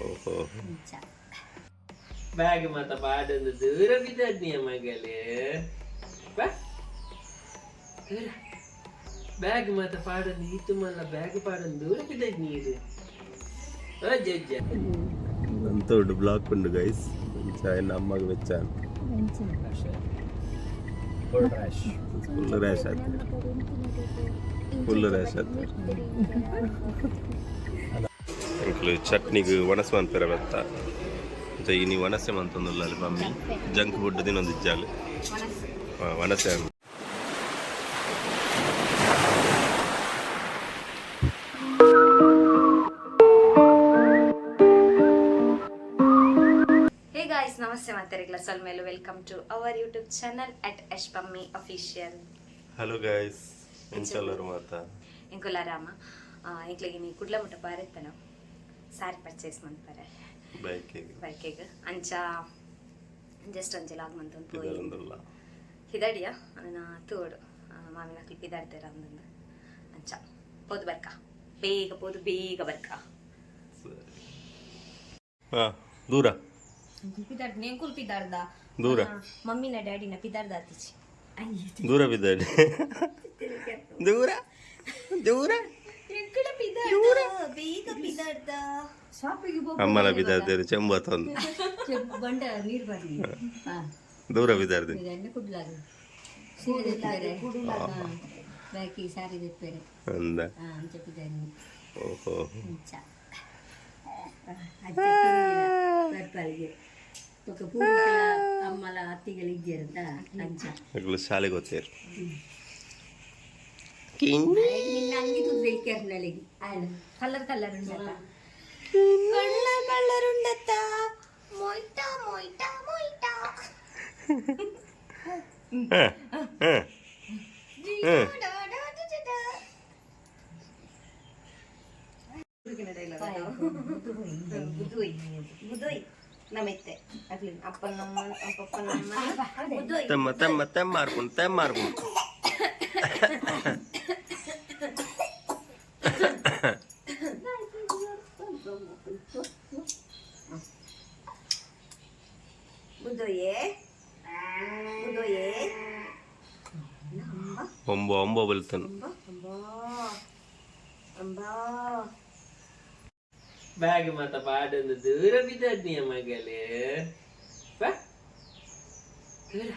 ಓಹೋ. ಬ್ಯಾಗ್ ಮಾತ ಬಾಡೊಂದು ದೂರ ಬಿದ್ದದ್ನಿಯ ಮಗಲೇ ಬ್ಯಾಗ್ ಮಾತ ಪಾಡೊಂದು ಇತ್ತು ಮಲ್ಲ ಬ್ಯಾಗ್ ಪಾಡೊಂದು ದೂರ ಬಿದ್ದದ್ ನೀರು ದೊಡ್ಡ ಬ್ಲಾಕ್ ಉಂಡು ಗೈಸ್ ನಮ್ಮ ಮಗ ವೆಚ್ಚಾನ್ ಫುಲ್ ರ್ಯಾಶ್ ಫುಲ್ ರ್ಯಾಶ್ ಆಯ್ತು. ಅಂಕ್ಲು ಚಟ್ನಿಗೆ ಒಣಸು ಅಂತಾರೆ ಬತ್ತ ಜೈ ನೀ ಒಣಸೆ ಅಲ್ಲಿ ಮಮ್ಮಿ? ಜಂಕ್ ಫುಡ್ ಇನ್ನೊಂದು ಇಜ್ಜಾಲು. ವನಸೆ ನಮಸ್ತೆ ಮಾತಾರಿಗ್ಲ ಸ್ವಲ್ಪ ಮೇಲೆ welcome to our YouTube channel at Yash Pammi official hello guys ಇಂಚಲ್ಲರು ಮಾತಾ? ಇಂಕುಲ ರಾಮ. ಇಂಕ್ಲಿಗೆ ನೀ ಕುಡ್ಲ ಮುಟ್ಟ ಬಾರಿತ್ತನ ಸಾರಿ ಪರ್ಚೇಸ್ ಮಾಡ್ತಾರೆ. ಬೈಕಿಗೆ. ಬೈಕಿಗೆ. ಅಂಚ ಜಸ್ಟ್ ಅಂಚೆ ಲಾಗ್ ಮಂತ ಪೋಯಿ ಇದರೊಂದಲ್ಲ. ಹಿದಡಿಯ? ನನ್ನ ತೋಡು. ಮಾವಿನ ಕ್ಲಿಪ್ ಇದಾಡ್ತಾರ ಅಂದಂದು ಅಂಚ ಪೋದು ಬರ್ಕ. ಬೇಗ ಪೋದು ಬೇಗ ಬರ್ಕ. ದೂರ. ಪಿದಾಡ್ ನೇ ಕುಲ್ ಪಿದಾಡ್ದ ದೂರ. ಮಮ್ಮಿನ ಡ್ಯಾಡಿನ ಪಿದಾಡ್ದ ಆತಿಚಿ. ದೂರ ಪಿದಾಡಿ ದೂರ? ದೂರ? ದೂರ? ಬೇಗ ಪಿದಾಡ್ದ ಅಮ್ಮನ ಬಿದ್ದಾರ್ದೇರು ಚೆಂಬ ಬಂಡ ನೀರು ಬರಲಿ. ದೂರ ಬಿದ್ದಾರ್ದೆ ಬಾಕಿ ಸಾರಿ ದಿಪ್ಪೇರೆ ಓಹೋ. ಅಮ್ಮಲ ಅತ್ತಿಗೆಲ್ಲ ಇದ್ದೀರಂತ ಲಂಚ ಶಾಲೆಗೆ ಓದ್ತೀರ ನಂಗಿದು ಬೇಕರ್ನಲ್ಲಿ ಕಲ್ಲರ್ ಕಲ್ಲರ್ ಕಳ್ಳ ಕಳ್ಳರುಂಡತ್ತ ಮೊಯ್ತಾ ಮೊಯ್ತಾ ಮೊಯ್ತಾ ಬುದ್ಧ ನಮೈತೆ ಅಗ್ಲಿ ಅಪ್ಪನ ನಮ್ಮ ಅಪ್ಪ ನಮ್ಮ ತಮ್ಮ ತಮ್ಮ ತಮ್ಮ ಮಾರ್ಕೊಂಡು ತಮ್ಮ ಮಾರ್ಕೊಂಡು ಒಂಬ ಒಂಬ ಬಲ್ತಾನೆ ಬ್ಯಾಗ್ ಮತ್ತ ಬಾಡೊಂದು ದೂರ ಬಿದ್ದದ್ನಿಯ ಮಗಲೇ ಬಾ ದೂರ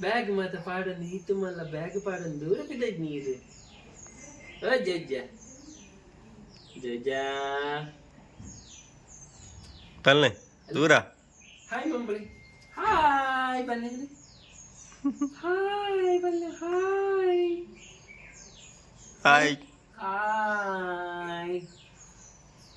ಬ್ಯಾಗ್ ಮತ್ತ ಪಾಡೊಂದು ಇತ್ತು ಮಲ್ಲ ಬ್ಯಾಗ್ ಪಾಡೊಂದು ದೂರ ಬಿದ್ದದ್ ನೀರು ಓ ಜಜ್ಜ ಜಜ್ಜ ತಲ್ಲೆ ದೂರ ಹಾಯ್ ಮಂಬಳಿ ಹಾಯ್ ಬಲ್ಲೆ ಹಾಯ್ ಬಲ್ಲೆ ಹಾಯ್ ಹಾಯ್ ಹಾಯ್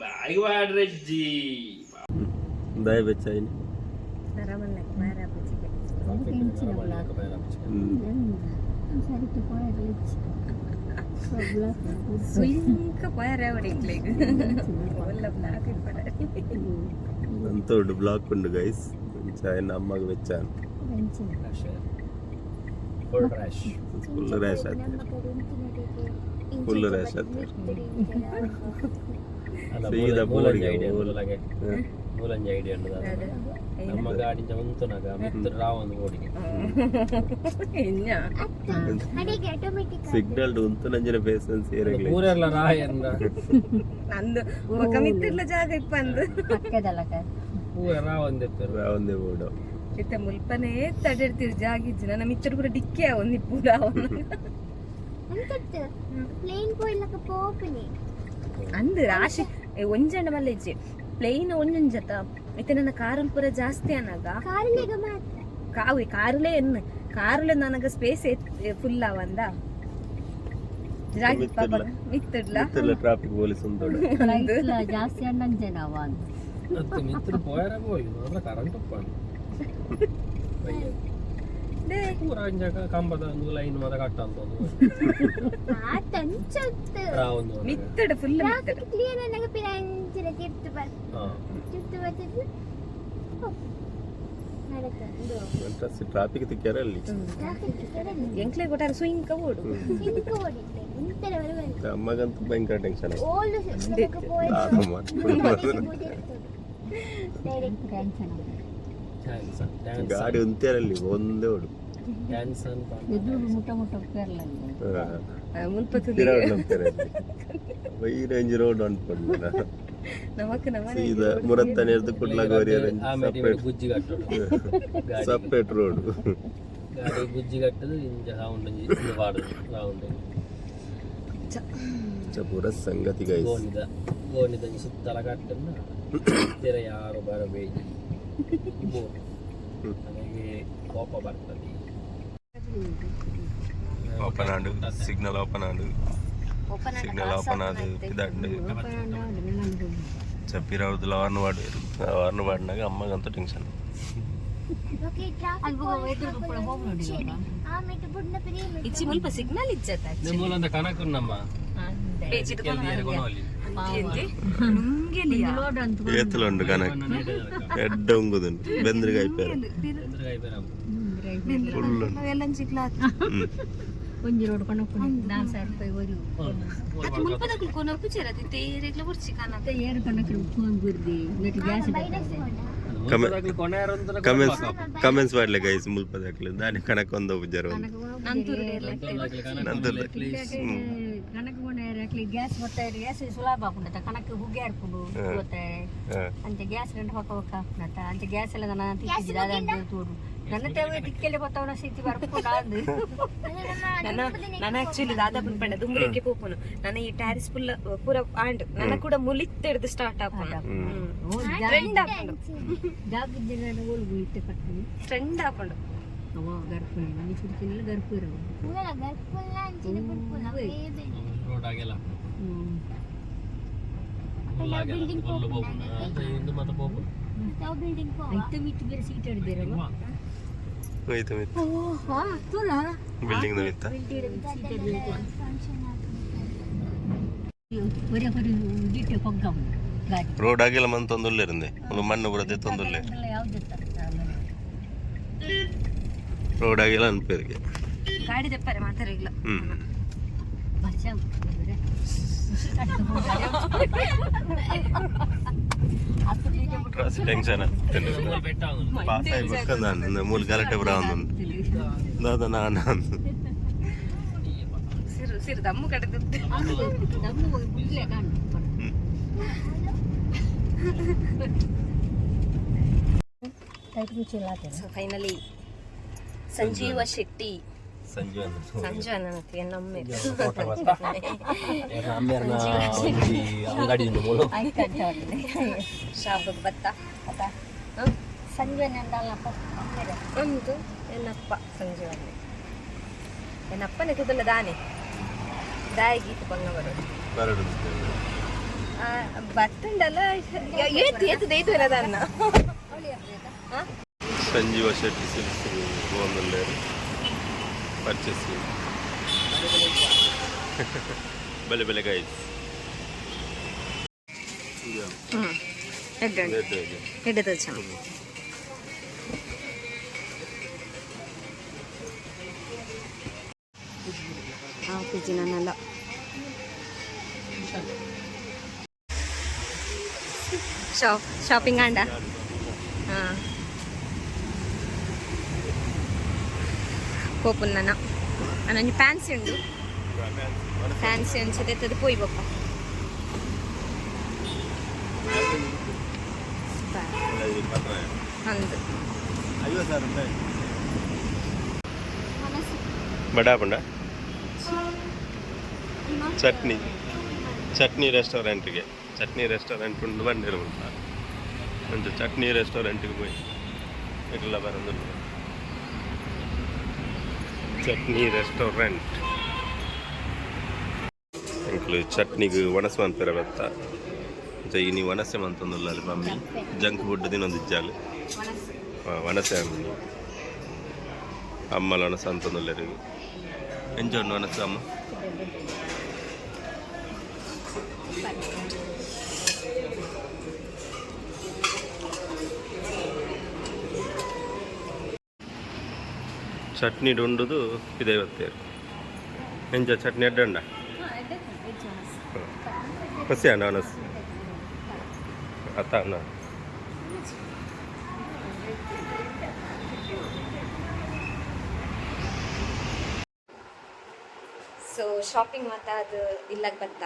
బాగా వాడరజ్జి దయ బచ్చాయి అంతా బ్లాక్ ఉండు గైస్ ఆయన అమ్మకి వచ్చాను ఫుల్ ర్యాష్ ఫుల్ ర్యాష్ అయితే ఫుల్ ర్యాష్ అయితే ಸೀದಾ ಬೋಲಂಜಿ ಬೋಲಗೆ ಬೋಲಂಜಿ ಐಡಿಯಾ ಉಂಟು ನಮ್ಮ ಗಾಡಿಂದ ಉಂಟು ನಗ ಮಿತ್ರ ರಾವ್ ಒಂದು ಓಡಿಗೆ ಸಿಗ್ನಲ್ ಉಂಟು ನಂಜಿನ ಬೇಸನ್ ಸೇರಿರ್ಲಿ ಊರೆಲ್ಲ ರಾಯ ಅಂದ ನಂದು ಮುಖ ಮಿತ್ತಿರ್ಲ ಜಾಗ ಇಪ್ಪಂದು ಊರ ರಾವ್ ಒಂದೇ ರಾವ್ ಒಂದೇ ಓಡು ಇತ್ತ ಮುಲ್ಪನೇ ತಡೆಡ್ತಿರ್ ಜಾಗಿಜ್ಜಿ ನನ್ನ ಮಿತ್ರ ಕೂಡ ಡಿಕ್ಕಿ ಅವನ್ ಇಪ್ಪು ರಾವ್ ಅಂತ ಪ್ಲೇನ್ ಪೋಯ್ಲಕ್ಕ ಪೋಪನಿ ಅಂದ್ ರಾಶಿ ಒಂಜಂಡ ಮಲ್ಲ ಇಜ್ಜಿ. ಪ್ಲೇನ್ ಒಂಜಂಜತ. ಇತ್ತೆ ನನ್ನ ಕಾರಲ್ ಪೂರ ಜಾಸ್ತಿ ಅನ್ನಾಗ ಕಾವಿ ಕಾರುಲೇ ಎನ್ನು. ಕಾರುಲೆ ನನಗ ಸ್ಪೇಸ್ ಫುಲ್ ಅವಂದ. ಮಿತ್ತಲ್ಲ. ಮಿತ್ತಡ್ಲ ಟ್ರಾಫಿಕ್ ಪೊಲೀಸ್ ಜಾಸ್ತಿ ಅಣ್ಣಂಜೆ ನಾವು ಅಂತ ಮಿತ್ರ ಪೂರ ಕಂಬದ ಒಂದು ಲೈನ್ ಮಾತ್ರ ಕಟ್ಟ ಅಂತ ಒಂದು ಆ ತಂಚತ್ತು ಒಂದು ಮಿತ್ತಡ್ ಫುಲ್ ಮಿತ್ತಡ್ ಕ್ಲಿಯರ್ ನನಗೆ ಪಿರಂಚಿನ ತಿರ್ತು ಬರ್ ಹಾ ತಿರ್ತು ಬರ್ತಿದ್ದು ನಡೆದು ಟ್ರಾಫಿಕ್ ತಿಕ್ಕ್ಯಾರ ಅಲ್ಲಿ ಎಂಕ್ಲೆ ಕೊಟ್ಟಾರ ಸುಯಿಂಕ ಓಡು ಸಿಂಕು ಓಡಿದ್ದೆ ಇಂತರ ಬರುವಂತ ಅಮ್ಮಗಂತೂ ಭಯಂಕರ tension old system direct tension dance dance ಗಾಡಿ ಉಂತೇರಲ್ಲಿ ಒಂದೇ ಓಡು ಡ್ಯಾನ್ಸ್ ಅಂತ ಎದುರು ಮುಟ್ಟ ಮುಟ್ಟ ಹೋಗ್ತಾರಲ್ಲ ಮುಲ್ಪತ್ತು ವೈ ರೇಂಜ್ ರೋಡ್ ಅನ್ಕೊಂಡು ಸೀದಾ ಮುರತ್ತನೆ ಹಿಡಿದು ಕುಡ್ಲಗೋರಿ ಆಮೇಲೆ ಸಪ್ರೇಟ್ ರೋಡ್ ಗಾಡಿ ಗುಜ್ಜಿ ಕಟ್ಟದು ಇಂಜ ರೌಂಡ್ ಇಂಜ ಪಾಡುದು ರೌಂಡ್ ಪೂರ ಸಂಗತಿ ಗೈಸ್ ಗೋಣಿದ ಗೋಣಿದ ಸುತ್ತಲ ಕಟ್ಟನ್ನ ತೆರೆ ಯಾರು ಬರಬೇಡಿ ಬೋಟ್. ನನಗೆ ಕೋಪ ಬರ್ತದೆ. ఓపెన్ ఆడు సిగ్నల్ ఓపెన్ ఆడు సిగ్నల్ ఓపెన్ ఆడు ఇదండి. చెప్పిరావుద్దుల వారిని వాడు వారిని వాడినాక అమ్మకి అంత టెన్షన్. ఇచ్చి ముಲ್ಪ సిగ్నల్ ఎడ్డ బెందరిగా అయిపోయారు. ఫుల్ ಒಂಜಿ ರೋಡ್ ಕಣೋ ಕೊನೆ ದಾನ್ಸ ಆಯ್ತು ಓರಿಯೋ ಮುನ್ಪದಕ್ಕೆ ಕೊನರ್ಕ್ಕೆ ಚಿರತೆ ತೆರೆಗ್ಲ ಬರ್ಚಿ ಕಾನಾ ತೆયર ಕಣಕರು ಕೊಂ ಕಮೆಂಟ್ಸ್ ಬಾಗ್ಲಿ ಕೊಣಾಯರಂತರ ಕಮೆಂಟ್ಸ್ ಬಾಗ್ಲೆ ಗಾಯ್ಸ್ ಮುಲ್ಪದಕ್ಕೆ ದಾನಿ ಕಣಕೊಂದು ಬಜರ ನಂದಲ್ಲ ನಂದಲ್ಲ please ಗ್ಯಾಸ್ ಮತ್ತೆ ಗ್ಯಾಸ್ ಸುಲಭ ಆಗುತ್ತೆ ಕಣಕ್ಕೆ ಹುಗ್ಗಿ ಹಾಕೊಂಡು ಮತ್ತೆ ಅಂತೆ ಗ್ಯಾಸ್ ಗಂಟೆ ಹೊಕ್ಕ ಹೊಕ್ಕ ಹಾಕೊಂಡ ಅಂತೆ ಗ್ಯಾಸ್ ಎಲ್ಲ ನಾನು ತಿಕ್ಕಿದ್ದೆ ಅದಂತ ತೋಡು. ನನ್ನ ತೇವ ತಿಕ್ಕಲ್ಲಿ ಗೊತ್ತವನ ಸ್ಥಿತಿ ಬರ್ಕೊಂಡು ನಾನು ನನ್ನ ನನ್ನ ಆಕ್ಚುಲಿ ದಾದಾಪುನ ಪಂಡ ದುಂಬುರೆಕ್ಕೆ ಪೋಪುನು ನನ್ನ ಈ ಟ್ಯಾರಿಸ್ ಫುಲ್ ಪೂರ ಆಂಡ್ ನನ್ನ ಕೂಡ ಮುಲಿತ್ತೆಡ್ದು ಸ್ಟಾರ್ಟ್ ಆಪುನ ಟ್ರೆಂಡ್ ಆಪುಂಡು ಜಾಗಿದ್ದ ನಾನು ಓಲ್ಗು ಇತ್ತೆ ಕಟ್ತೀನಿ ಟ್ರೆಂಡ್ ಆಪುಂಡು ಅವ ಗರ್ಪು ಇರವ ಗರ್ಪುಲ್ಲ ಅಂಚಿನ ಬುಡ್ಪುನ ಬೇಬೆ ರೋಡ್ ಆಗಿಲ್ಲ. ರೋಡ್ ಆಗಿಲ್ಲ. ಮನ್ ತೊಂದೊಲ್ಲೆ ಇರಂದೆ. ಒಂದು ಮಣ್ಣು ಬರದೆ ತೊಂದೊಲ್ಲೆ ರೋಡ್ ಆಗಿಲ್ಲ ಅನ್ಪೇರಿಗೆ ಗಾಡಿ ದಪ್ಪರೆ ಮಾತಾಡಿಲ್ಲ ಹ್ಮ್. ವರ್ಷ ಟ್ರಾಸ್ ಟೆನ್ಷನ್ ಬೆಟ್ಟ ಆಗುದು ಪಾಸ್ ಆಗಿ ಬರ್ಕಂದ ಮೂಲ ಗಲಾಟೆ ಬರ ಒಂದು ದಾದ ನಾನು ಫೈನಲಿ ಸಂಜೀವ ಶೆಟ್ಟಿ ಸಂಜೆ ಅಣ್ಣನ ಅನ್ನತ್ತೆ ನಮ್ಮೆ ಬತ್ತ ಸಂಜೆ ಒಂದು ಏನಪ್ಪ ಸಂಜೀವನ್ನೇ ಏನಪ್ಪನೇ ಕುದಲ್ಲ ದಾನೆ ಬರೋದು ಏತು ಏತು ಸಂಜೀವ ಶೆಟ್ಟಿ ಹೋಗಲ್ಲೇ ಪರ್ಚೇಸ್ ಬೆಲೆ ಬೆಲೆ ಗೈಸ್ ಹ್ಮ್ ಎಡ್ಡು ಎಡ್ಡು ತೋಚ ಹಾಫ್ ಕೆ ಜಿ ನಾನೆಲ್ಲ ಶಾಪ್ ಶಾಪಿಂಗ್ ಆಂಡ ಹಾಂ ಕೋಪುನ್ ನನ್ನ ನನ್ನ ಫ್ಯಾನ್ಸಿ ಉಂಡು ಫ್ಯಾನ್ಸಿ ಅನ್ಸುತ್ತೆ ಎತ್ತದು ಪೋಯ್ ಬಪ್ಪ ಅಂದು ಬಡಾ ಪಂಡ ಚಟ್ನಿ ಚಟ್ನಿ ರೆಸ್ಟೋರೆಂಟ್ಗೆ ಚಟ್ನಿ ರೆಸ್ಟೋರೆಂಟ್ ಉಂಟು ಬಂದಿರು ಉಂಟ ಒಂದು ಚಟ್ನಿ ರೆಸ್ಟೋರೆಂಟ್ಗೆ ಹೋಗಿ ಇಲ್ಲ ಬರೋದು ಚಟ್ನಿ ರೆಸ್ಟೋರೆಂಟ್ ಅಂಕಲ್ ಚಟ್ನಿಗೆ ವನಸ ಅಂತಾರೆ ಬತ್ತ ಇನಿ ವನಸೆ ಮಂತೊಂದುಲ್ಲಾలి ಮಮ್ಮಿ? ಜಂಕ್ ಫುಡ್ ದಿನೊಂದಿಜ್ಜಾಲು ವನಸೆ ಅಮ್ಮಿ ಅಮ್ಮಲ ವನಸ ಅಂತಂದುಲ್ಲೆರಿಗೆ ಎಂಜಾಯ್ ವನಸ ಅಮ್ಮ? ಚಟ್ನಿ ಉಂಡುದು ಇದೆ ಇವತ್ತೇರು ಎಂಜ ಚಟ್ನಿ ಅಡ್ಡಂಡ ಹಸಿ ಅಣ್ಣ ಅನಸ್ ಅತ್ತ ಅಣ್ಣ? ಸೊ ಶಾಪಿಂಗ್ ಮತ್ತೆ ಅದು ಇಲ್ಲಾಗ ಬಂತ.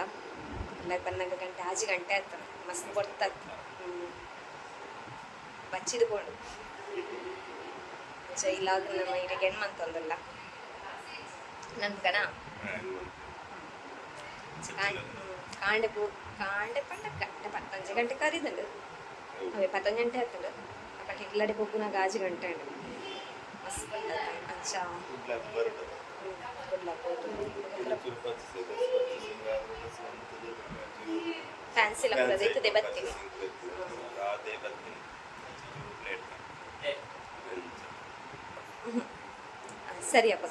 ಇಲ್ಲಾಗ ಬಂದಾಗ ಗಂಟೆ, ಆಜಿ ಗಂಟೆ ಆಯ್ತು. ಮಸ್ತ್ ಕೊಡ್ತಾ ಬಚ್ಚಿದ್ಕೊಂಡು. ಸೊ ಇಲ್ಲಾಗ ನಮ್ಮ ಈಗ ಹೆಣ್ಣು ಅಂತಂದಲ್ಲ ನನ್ನ ಕಣ. ಕಾಂಡೆ ಕಾಂಡೆ ಪಂಡ, ಗಂಟೆ ಪತ್ತಂಜು ಗಂಟೆ ಕರೀದಂಡು ಅವೇ ಪತ್ತೊಂದು ಗಂಟೆ ಆಯ್ತಂಡು ಅಪ್ಪ ಹಿಗ್ಲಡೆ ಪೊಗ್ಗುನಾಗ ಆಜು ಗಂಟೆ ಉಂಡು ಮಸ್ತ್ ಬಂದದ ಅಂಚ. ಫ್ಯಾನ್ಸಿ ಲಕ್ಕದ ಇತ್ತದೆ ಬರ್ತೀನಿ ಸರಿ ಅಪ್ಪ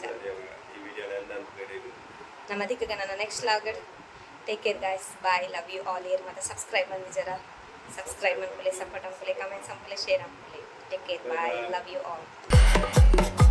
ನಮ್ಮ ಅದಕ್ಕೆ ನನ್ನ next vlog take care guys bye love you all year ಮತ್ತು ಸಬ್ಸ್ಕ್ರೈಬ್ ಮಾಡಿ ಜರ. ಸಬ್ಸ್ಕ್ರೈಬ್ ಮಾಡ್ಕೊಳ್ಳಿ ಸಪೋರ್ಟ್ ಮಾಡ್ಕೊಳ್ಳಿ ಕಮೆಂಟ್ಸ್ ಮಾಡ್ಕೊಳ್ಳಿ ಶೇರ್ ಮಾಡ್ಕೊಳ್ಳಿ. Take care bye love you all